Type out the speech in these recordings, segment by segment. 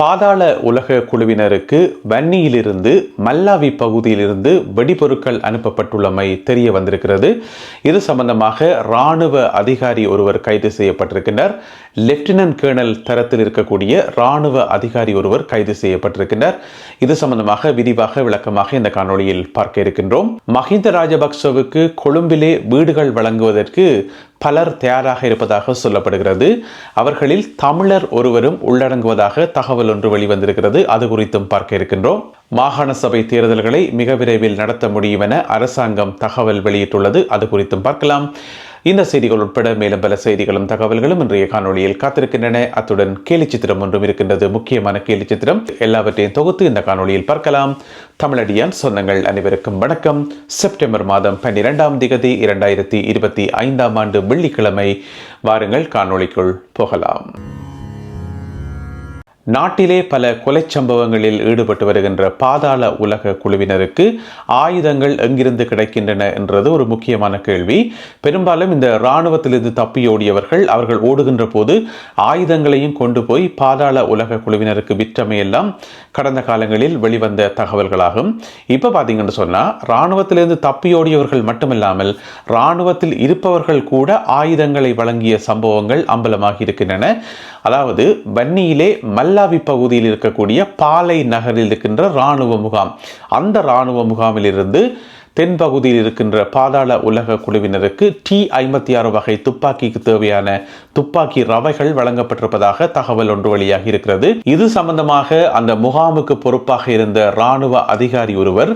பாதாள உலக குழுவினருக்கு வன்னியிலிருந்து மல்லாவி பகுதியிலிருந்து வெடிபொருட்கள் அனுப்பப்பட்டுள்ளமை தெரிய வந்திருக்கிறது. இது சம்பந்தமாக இராணுவ அதிகாரி ஒருவர் கைது செய்யப்பட்டிருக்கின்றார். லெப்டினன்ட் கேர்னல் தரத்தில் இருக்கக்கூடிய இராணுவ அதிகாரி ஒருவர் கைது செய்யப்பட்டிருக்கின்றார். இது சம்பந்தமாக விரிவாக விளக்கமாக இந்த காணொளியில் பார்க்க இருக்கின்றோம். மஹிந்த ராஜபக்சவுக்கு கொழும்பிலே வீடுகள் வழங்குவதற்கு பலர் தயாராக இருப்பதாக சொல்லப்படுகிறது. அவர்களில் தமிழர் ஒருவரும் உள்ளடங்குவதாக தகவல் ஒன்று வெளிவந்திருக்கிறது. அது குறித்தும் பார்க்க இருக்கின்றோம். மாகாண சபை தேர்தல்களை மிக விரைவில் நடத்த முடியும் என அரசாங்கம் தகவல் வெளியிட்டுள்ளது. அது குறித்தும் பார்க்கலாம். இந்த செய்திகள் உட்பட மேலும் பல செய்திகளும் தகவல்களும் இன்றைய காணொலியில் காத்திருக்கின்றன. அத்துடன் கேலி சித்திரம் ஒன்றும் இருக்கின்றது. முக்கியமான கேலி சித்திரம் எல்லாவற்றையும் தொகுத்து இந்த காணொலியில் பார்க்கலாம். தமிழடியான் சொந்தங்கள் அனைவருக்கும் வணக்கம். செப்டம்பர் மாதம் பன்னிரெண்டாம் திகதி இரண்டாயிரத்தி இருபத்தி ஐந்தாம் ஆண்டு வெள்ளிக்கிழமை வாருங்கள் காணொளிக்குள் போகலாம். நாட்டிலே பல கொலை சம்பவங்களில் ஈடுபட்டு வருகின்ற பாதாள உலக குழுவினருக்கு ஆயுதங்கள் எங்கிருந்து கிடைக்கின்றன என்றது ஒரு முக்கியமான கேள்வி. பெரும்பாலும் இந்த இராணுவத்திலிருந்து தப்பியோடியவர்கள் அவர்கள் ஓடுகின்ற போது ஆயுதங்களையும் கொண்டு போய் பாதாள உலக குழுவினருக்கு விற்றமையெல்லாம் கடந்த காலங்களில் வெளிவந்த தகவல்களாகும். இப்போ பார்த்தீங்கன்னு சொன்னால் இராணுவத்திலிருந்து தப்பியோடியவர்கள் மட்டுமில்லாமல் இராணுவத்தில் இருப்பவர்கள் கூட ஆயுதங்களை வழங்கிய சம்பவங்கள் அம்பலமாகி இருக்கின்றன. அதாவது வன்னியிலே மல்லாவி பகுதியில் இருக்கக்கூடிய பாலை நகரில் இருக்கின்ற இராணுவ முகாம். அந்த இராணுவ முகாமிலிருந்து தென்பகுதியில் இருக்கின்ற பாதாள உலக குழுவினருக்கு டி ஐம்பத்தி ஆறு வகை துப்பாக்கிக்கு தேவையான துப்பாக்கி ரவைகள் வழங்கப்பட்டிருப்பதாக தகவல் ஒன்று வெளியாகி இருக்கிறது. இது சம்பந்தமாக அந்த முகாமுக்கு பொறுப்பாக இருந்த ராணுவ அதிகாரி ஒருவர்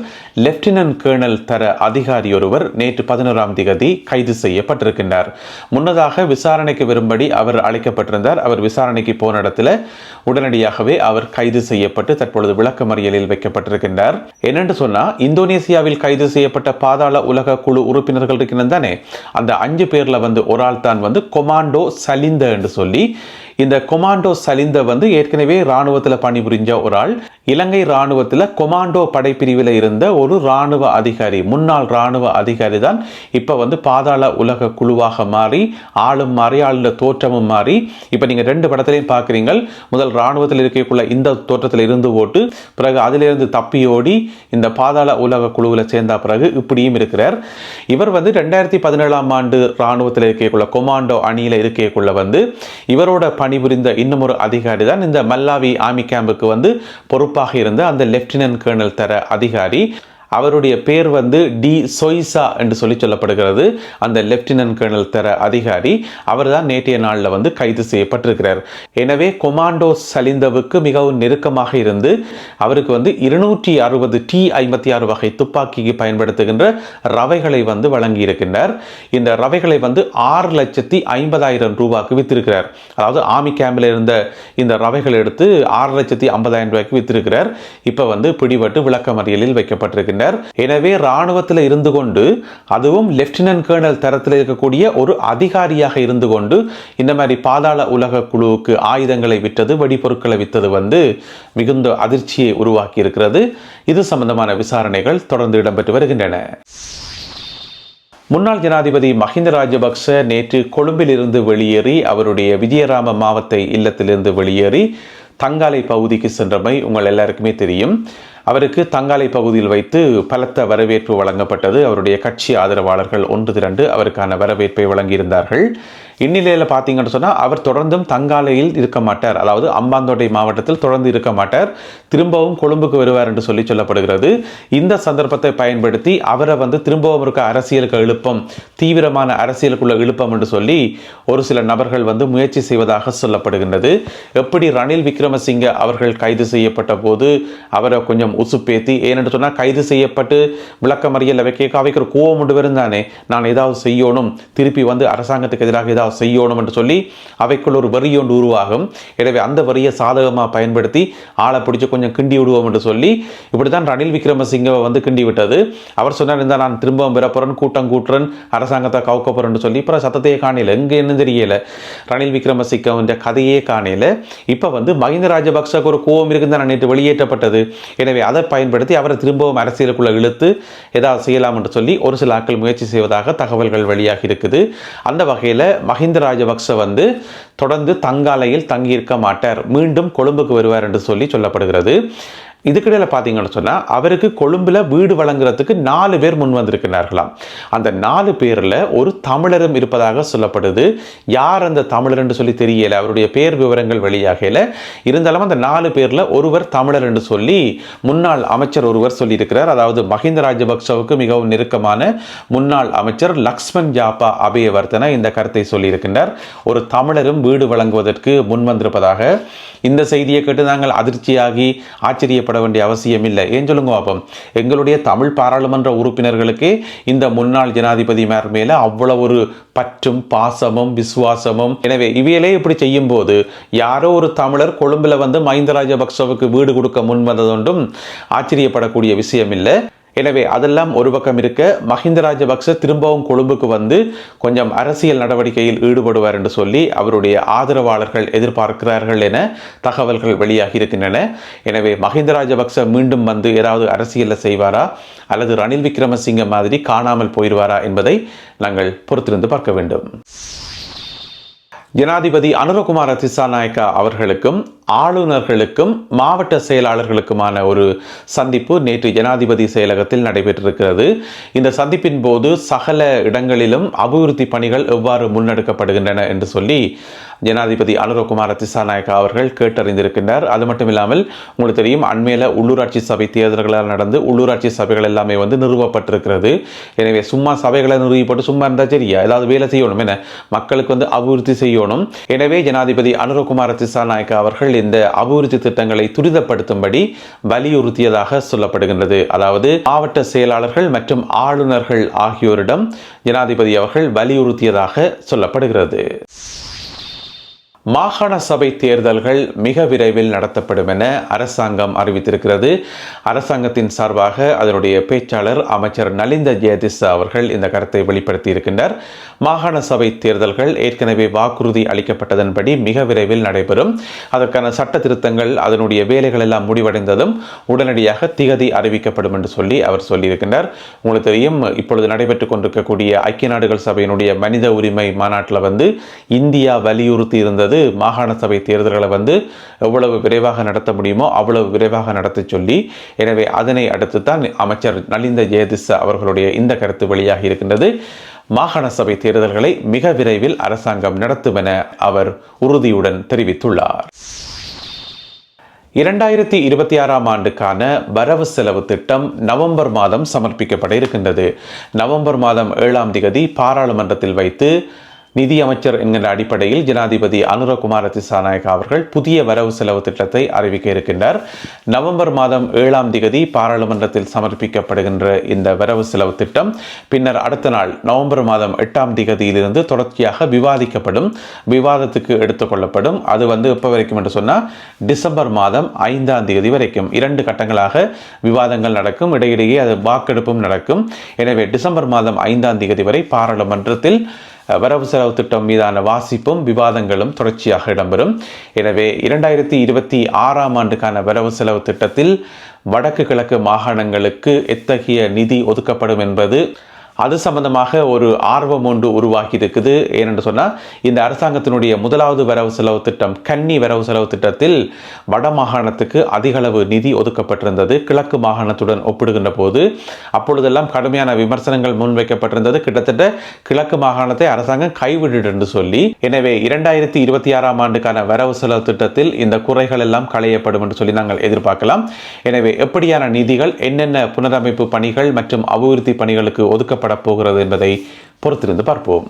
லெப்டினன்ட் கேர்னல் தர அதிகாரி ஒருவர் நேற்று பதினோராம் திகதி கைது செய்யப்பட்டிருக்கின்றார். முன்னதாக விசாரணைக்கு வரும்படி அவர் அழைக்கப்பட்டிருந்தார். அவர் விசாரணைக்கு போன இடத்துல உடனடியாகவே அவர் கைது செய்யப்பட்டு தற்பொழுது விளக்கமறியலில் வைக்கப்பட்டிருக்கின்றார். என்னென்று சொன்னால் இந்தோனேசியாவில் கைது செய்ய செய்யப்பட்ட பாதாள உலக குழு உறுப்பினர்கள் இருக்கிறது தானே? அந்த அஞ்சு பேர்ல வந்து ஒரு ஆள் தான் வந்து கொமாண்டோ சலிந்த என்று சொல்லி இந்த கொமாண்டோ சலிந்த வந்து ஏற்கனவே இராணுவத்தில் பணிபுரிஞ்ச ஒரு ஆள். இலங்கை இராணுவத்தில் கொமாண்டோ படைப்பிரிவில் இருந்த ஒரு இராணுவ அதிகாரி. முன்னாள் இராணுவ அதிகாரி தான் இப்போ வந்து பாதாள உலக குழுவாக மாறி ஆளும் மாறி ஆளுட தோற்றமும் மாறி இப்போ நீங்கள் ரெண்டு படத்திலையும் பார்க்குறீங்க முதல் இராணுவத்தில் இருக்கக்குள்ள இந்த தோற்றத்தில் இருந்து போட்டு பிறகு அதிலிருந்து தப்பியோடி இந்த பாதாள உலக குழுவில் சேர்ந்த பிறகு இப்படியும் இருக்கிறார். இவர் வந்து ரெண்டாயிரத்தி பதினேழாம் ஆண்டு இராணுவத்தில் இருக்கக்குள்ள கொமாண்டோ அணியில் இருக்கக்குள்ள வந்து இவரோட பணிபுரிந்த இன்னமொரு ஒரு அதிகாரி தான் இந்த மல்லாவி ஆர்மி கேம்புக்கு வந்து பொறுப்பாக இருந்த அந்த லெப்டினன்ட் கேர்னல் தர அதிகாரி. அவருடைய பேர் வந்து டி சொய்சா என்று சொல்லி சொல்லப்படுகிறது. அந்த லெப்டினன்ட் கர்னல் தர அதிகாரி அவர் தான் நேற்றைய நாளில் வந்து கைது செய்யப்பட்டிருக்கிறார். எனவே கொமாண்டோ சலிந்தவுக்கு மிகவும் நெருக்கமாக இருந்து அவருக்கு வந்து இருநூற்றி அறுபது டி ஐம்பத்தி ஆறு வகை துப்பாக்கிக்கு பயன்படுத்துகின்ற ரவைகளை வந்து வழங்கியிருக்கின்றார். இந்த ரவைகளை வந்து ஆறு லட்சத்தி ஐம்பதாயிரம் ரூபாய்க்கு வித்திருக்கிறார். அதாவது ஆமி கேம்பில் இருந்த இந்த ரவைகள் எடுத்து ஆறு லட்சத்தி ஐம்பதாயிரம் ரூபாய்க்கு வித்திருக்கிறார். இப்போ வந்து பிடிபட்டு விளக்கமறியலில் வைக்கப்பட்டிருக்கிறார் வைக்கப்பட்டிருக்கின்றார் எனவே ராணுவத்தில் இருந்து கொண்டு அதுவும் லெப்டினன்ட் கேர்னல் தரத்தில் இருக்கக்கூடிய ஒரு அதிகாரியாக இருந்து கொண்டு இந்த மாதிரி பாதாள உலக குழுவுக்கு ஆயுதங்களை விற்றது வெடிபொருட்களை விற்றது வந்து மிகுந்த அதிர்ச்சியை உருவாக்கி இருக்கிறது. இது சம்பந்தமான விசாரணைகள் தொடர்ந்து இடம்பெற்று வருகின்றன. முன்னாள் ஜனாதிபதி மஹிந்த ராஜபக்ச நேற்று கொழும்பில் இருந்து வெளியேறி அவருடைய விஜயராம மாவத்தை இல்லத்திலிருந்து வெளியேறி தங்காலை பகுதிக்கு சென்றமை உங்கள் எல்லாருக்குமே தெரியும். அவருக்கு தங்காலை பகுதியில் வைத்து பலத்த வரவேற்பு வழங்கப்பட்டது. அவருடைய கட்சி ஆதரவாளர்கள் ஒன்று திரண்டு அவருக்கான வரவேற்பை வழங்கியிருந்தார்கள். இந்நிலையில் பார்த்தீங்கன்னு சொன்னால் அவர் தொடர்ந்தும் தங்காலையில் இருக்க மாட்டார். அதாவது அம்பாந்தோட்டை மாவட்டத்தில் தொடர்ந்து இருக்க மாட்டார். திரும்பவும் கொழும்புக்கு வருவார் என்று சொல்லி சொல்லப்படுகிறது. இந்த சந்தர்ப்பத்தை பயன்படுத்தி அவரை வந்து திரும்பவும் இருக்க அரசியலுக்கு எழுப்பம் தீவிரமான அரசியலுக்குள்ள எழுப்பம் என்று சொல்லி ஒரு சில நபர்கள் வந்து முயற்சி செய்வதாக சொல்லப்படுகின்றது. எப்படி ரணில் விக்ரமசிங்க அவர்கள் கைது செய்யப்பட்ட போது அவரை கொஞ்சம் உசுப்பேத்தி ஏனென்று சொன்னால் கைது செய்யப்பட்டு விளக்கமறியல் வைக்க அவைக்கு ஒரு கோவம் உண்டு வருந்தானே நான் ஏதாவது செய்யணும். திருப்பி வந்து அரசாங்கத்துக்கு எதிராக ஏதாவது செய்யணும் என்று சொல்லி அவைக்குள் ஒரு வரி ஒன்று உருவாகும். எனவே அந்த வரியை சாதகமாக பயன்படுத்தி ஆளை பிடிச்சி கொஞ்சம் கிண்டி விடுவோம் என்று சொல்லி இப்படி தான் ரணில் விக்ரமசிங்கவை வந்து கிண்டி விட்டது. அவர் சொன்னார் இந்த நான் திரும்பவும் பிறப்புறன் கூட்டம் கூட்டுறன் அரசாங்கத்தை கவுக்க சொல்லி. அப்புறம் சத்தத்தையே காணையில் எங்கே என்ன தெரியல. ரணில் விக்ரமசிங்கவன் கதையே காணையில் இப்போ வந்து மஹிந்த ராஜபக்சக்கு ஒரு கோவம் இருக்குன்னு தான் நேற்று வெளியேற்றப்பட்டது. எனவே அதை பயன்படுத்தி அவரை திரும்பவும் அரசியலுக்குள்ள இழுத்து ஏதாவது செய்யலாம் என்று சொல்லி ஒரு சில ஆட்கள் முயற்சி செய்வதாக தகவல்கள் வெளியாகி இருக்குது. அந்த வகையில் மஹிந்த ராஜபக்ச வந்து தொடர்ந்து தங்காலையில் தங்கியிருக்க மாட்டார். மீண்டும் கொழும்புக்கு வருவார் என்று சொல்லி சொல்லப்படுகிறது. இதுக்கிடையில் பார்த்தீங்கன்னு சொன்னால் அவருக்கு கொழும்பில் வீடு வழங்குறதுக்கு நாலு பேர் முன் வந்திருக்கிறார்களாம். அந்த நாலு பேரில் ஒரு தமிழரும் இருப்பதாக சொல்லப்படுது. யார் அந்த தமிழர் என்று சொல்லி தெரியல அவருடைய பேர் விவரங்கள் வெளியாகல. இருந்தாலும் அந்த நாலு பேரில் ஒருவர் தமிழர் என்று சொல்லி முன்னாள் அமைச்சர் ஒருவர் சொல்லியிருக்கிறார். அதாவது மஹிந்த ராஜபக்சவுக்கு மிகவும் நெருக்கமான முன்னாள் அமைச்சர் லக்ஷ்மண் ஜாப்பா அபயவர்த்தன இந்த கருத்தை சொல்லியிருக்கின்றார். ஒரு தமிழரும் வீடு வழங்குவதற்கு முன் வந்திருப்பதாக இந்த செய்தியை கேட்டு நாங்கள் அதிர்ச்சியாகி ஆச்சரியப்பட வேண்டிய அவசியம் இல்லை. ஏன் சொல்லுங்க பாப்போம்? எங்களுடைய தமிழ் பாராளுமன்ற உறுப்பினர்களுக்கு இந்த முன்னாள் ஜனாதிபதி மேர் மேல அவ்வளவு ஒரு பற்றும் பாசமும் விசுவாசமும். எனவே இவையிலே இப்படி செய்யும் போது யாரோ ஒரு தமிழர் கொழும்புல வந்து மஹிந்த ராஜபக்சவுக்கு வீடு கொடுக்க முன் வந்ததொன்றும் ஆச்சரியப்படக்கூடிய விஷயம் இல்லை. எனவே அதெல்லாம் ஒரு பக்கம் இருக்க மஹிந்த ராஜபக்ச திரும்பவும் கொழும்புக்கு வந்து கொஞ்சம் அரசியல் நடவடிக்கையில் ஈடுபடுவார் என்று சொல்லி அவருடைய ஆதரவாளர்கள் எதிர்பார்க்கிறார்கள் என தகவல்கள் வெளியாகி இருக்கின்றன. எனவே மஹிந்த ராஜபக்ச மீண்டும் வந்து ஏதாவது அரசியலில் செய்வாரா? அல்லது ரணில் விக்ரமசிங்க மாதிரி காணாமல் போயிடுவாரா என்பதை நாங்கள் பொறுத்திருந்து பார்க்க வேண்டும். ஜனாதிபதி அனுரகுமார திசாநாயக்கா அவர்களுக்கும் ஆளுநர்களுக்கும் மாவட்ட செயலாளர்களுக்குமான ஒரு சந்திப்பு நேற்று ஜனாதிபதி செயலகத்தில் நடைபெற்றிருக்கிறது. இந்த சந்திப்பின் போது சகல இடங்களிலும் அபிவிருத்தி பணிகள் எவ்வாறு முன்னெடுக்கப்படுகின்றன என்று சொல்லி ஜனாதிபதி அனுரகுமார திசாநாயக்கா அவர்கள் கேட்டறிந்திருக்கின்றார். அது மட்டும் இல்லாமல் உங்களுக்கு தெரியும் அண்மையில் உள்ளூராட்சி சபை தேர்தல்களால் நடந்து உள்ளூராட்சி சபைகள் எல்லாமே வந்து நிறுவப்பட்டிருக்கிறது. எனவே சும்மா சபைகளை நிறுவிப்பட்டு சும்மா இருந்தால் சரியா ஏதாவது வேலை செய்யணும் என மக்களுக்கு வந்து அபிவிருத்தி செய்யணும். எனவே ஜனாதிபதி அனுரகுமார திசாநாயக்கா அவர்கள் இந்த அபிவிருத்தி திட்டங்களை துரிதப்படுத்தும்படி வலியுறுத்தியதாக சொல்லப்படுகின்றது. அதாவது மாவட்ட செயலாளர்கள் மற்றும் ஆளுநர்கள் ஆகியோரிடம் ஜனாதிபதி அவர்கள் வலியுறுத்தியதாக சொல்லப்படுகிறது. மாகாண சபை தேர்தல்கள் மிக விரைவில் நடத்தப்படும் என அரசாங்கம் அறிவித்திருக்கிறது. அரசாங்கத்தின் சார்பாக அதனுடைய பேச்சாளர் அமைச்சர் நலிந்த ஜெயதிசா அவர்கள் இந்த கருத்தை வெளிப்படுத்தியிருக்கின்றார். மாகாண சபை தேர்தல்கள் ஏற்கனவே வாக்குறுதி அளிக்கப்பட்டதன்படி மிக விரைவில் நடைபெறும். அதற்கான சட்ட திருத்தங்கள் அதனுடைய வேலைகள் எல்லாம் முடிவடைந்ததும் உடனடியாக திகதி அறிவிக்கப்படும் என்று சொல்லி அவர் சொல்லியிருக்கின்றார். உங்களுக்கு தெரியும் இப்பொழுது நடைபெற்றுக் கொண்டிருக்கக்கூடிய ஐக்கிய நாடுகள் சபையினுடைய மனித உரிமை மாநாட்டில் வந்து இந்தியா வலியுறுத்தி இருந்தது மாகாண சபை தேர்தல்களை வந்து எவ்வளவு விரைவாக நடத்த முடியுமோ அவ்வளவு விரைவாக நடத்த சொல்லி எனவே அதனை அடுத்து தான் அமைச்சர் நலிந்த ஜெயதிச அவர்களுடைய இந்த கருத்து வெளியாகி இருக்கின்றது. மாகாண சபை தேர்தல்களை மிக விரைவில் அரசாங்கம் நடத்தும் என அவர் உறுதியுடன் தெரிவித்துள்ளார். இரண்டாயிரத்தி இருபத்தி ஆறாம் ஆண்டுக்கான வரவு செலவு திட்டம் நவம்பர் மாதம் சமர்ப்பிக்கப்பட இருக்கின்றது. நவம்பர் மாதம் ஏழாம் திகதி பாராளுமன்றத்தில் வைத்து நிதி அமைச்சர் என்கின்ற அடிப்படையில் ஜனாதிபதி அனுரகுமார திசாநாயக்கா அவர்கள் புதிய வரவு செலவு திட்டத்தை அறிவிக்க இருக்கின்றார். நவம்பர் மாதம் ஏழாம் திகதி பாராளுமன்றத்தில் சமர்ப்பிக்கப்படுகின்ற இந்த வரவு செலவு திட்டம் பின்னர் அடுத்த நாள் நவம்பர் மாதம் எட்டாம் திகதியிலிருந்து தொடர்ச்சியாக விவாதிக்கப்படும் விவாதத்துக்கு எடுத்துக்கொள்ளப்படும் அது வந்து எப்போ வரைக்கும் என்று சொன்னால் டிசம்பர் மாதம் ஐந்தாம் தேதி வரைக்கும் இரண்டு கட்டங்களாக விவாதங்கள் நடக்கும். இடையிடையே அது வாக்கெடுப்பும் நடக்கும். எனவே டிசம்பர் மாதம் ஐந்தாம் தேதி வரை பாராளுமன்றத்தில் வரவு செலவு திட்டம் மீதான வாசிப்பும் விவாதங்களும் தொடர்ச்சியாக இடம்பெறும். எனவே இரண்டாயிரத்தி இருபத்தி ஆறாம் ஆண்டுக்கான வரவு செலவு திட்டத்தில் வடக்கு கிழக்கு மாகாணங்களுக்கு எத்தகைய நிதி ஒதுக்கப்படும் என்பது அது சம்பந்தமாக ஒரு ஆர்வம் ஒன்று உருவாகி இருக்குது ஏனென்று சொன்னால் இந்த அரசாங்கத்தினுடைய முதலாவது வரவு செலவு திட்டம் கன்னி வரவு செலவு திட்டத்தில் வட மாகாணத்துக்கு அதிகளவு நிதி ஒதுக்கப்பட்டிருந்தது. கிழக்கு மாகாணத்துடன் ஒப்பிடுகின்ற போது அப்பொழுதெல்லாம் கடுமையான விமர்சனங்கள் முன்வைக்கப்பட்டிருந்தது. கிட்டத்தட்ட கிழக்கு மாகாணத்தை அரசாங்கம் கைவிடு என்று சொல்லி எனவே இரண்டாயிரத்தி இருபத்தி ஆறாம் ஆண்டுக்கான வரவு செலவு திட்டத்தில் இந்த குறைகள் எல்லாம் களையப்படும் என்று சொல்லி நாங்கள் எதிர்பார்க்கலாம். எனவே எப்படியான நிதிகள் என்னென்ன புனரமைப்பு பணிகள் மற்றும் அபிவிருத்தி பணிகளுக்கு ஒதுக்கப்பட போகிறது என்பதை பொறுத்திருந்து பார்ப்போம்.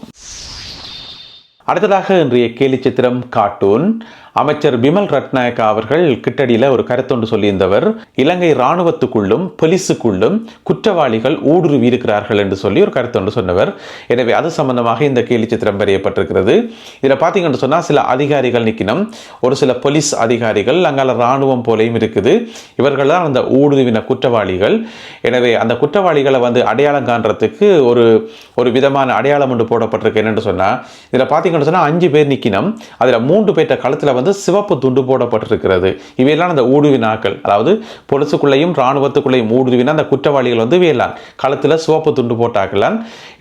அடுத்ததாக இன்றைய கேலி சித்திரம் கார்ட்டூன். அமைச்சர் பிமல் ரத்நாயக்கா அவர்கள் கிட்டடியில் ஒரு கருத்தொன்று சொல்லியிருந்தவர். இலங்கை இராணுவத்துக்குள்ளும் போலீஸுக்குள்ளும் குற்றவாளிகள் ஊடுருவி இருக்கிறார்கள் என்று சொல்லி ஒரு கருத்தொன்று சொன்னவர். எனவே அது சம்பந்தமாக இந்த கேலி சித்திரம் வரையப்பட்டிருக்கிறது. இதில் பார்த்தீங்கன்னு சொன்னால் சில அதிகாரிகள் நிற்கினும் ஒரு சில போலீஸ் அதிகாரிகள் அங்கால இராணுவம் போலையும் இருக்குது. இவர்கள் தான் அந்த ஊடுருவின குற்றவாளிகள். எனவே அந்த குற்றவாளிகளை வந்து அடையாளம் காண்றதுக்கு ஒரு ஒரு விதமான அடையாளம் ஒன்று போடப்பட்டிருக்கு என்னென்னு சொன்னால் இதில் பார்த்தீங்கன்னா பார்த்தீங்கன்னு சொன்னால் அஞ்சு பேர் நிற்கினம் அதில் மூன்று பேர்த்த களத்தில் வந்து சிவப்பு துண்டு போடப்பட்டிருக்கிறது. இவையெல்லாம் அந்த ஊடுவினாக்கள் அதாவது பொலிசுக்குள்ளேயும் இராணுவத்துக்குள்ளேயும் ஊடுருவினா அந்த குற்றவாளிகள் வந்து இவையெல்லாம். களத்தில் சிவப்பு துண்டு போட்டாக்கலாம்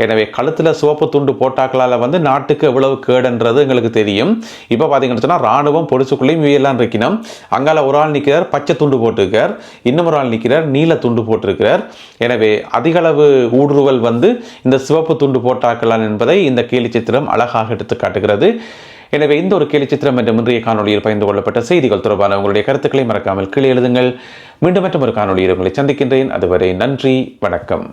எனவே கழுத்தில் சிவப்பு துண்டு போட்டாக்களால் வந்து நாட்டுக்கு எவ்வளவு கேடுன்றது எங்களுக்கு தெரியும். இப்போ பார்த்தீங்கன்னு சொன்னால் ராணுவம் பொலிசுக்குள்ளேயும் இவையெல்லாம் இருக்கணும் அங்கால ஒரு ஆள் நிற்கிறார் பச்சை துண்டு போட்டிருக்கார். இன்னும் ஒரு ஆள் நிற்கிறார் நீல துண்டு போட்டிருக்கிறார். எனவே அதிகளவு ஊடுருவல் வந்து இந்த சிவப்பு துண்டு போட்டாக்கலாம் என்பதை இந்த கேலி சித்திரம் அழகாக எடுத்து காட்டுகிறது. எனவே இந்த ஒரு கேலி சித்திரம் என்ற முந்தைய காணொலியில் பகிர்ந்து கொள்ளப்பட்ட செய்திகள் தொடர்பான உங்களுடைய கருத்துக்களை மறக்காமல் கீழே எழுதுங்கள். மீண்டும் மற்றும் ஒரு காணொலியில் உங்களை சந்திக்கின்றேன். அதுவரை நன்றி வணக்கம்.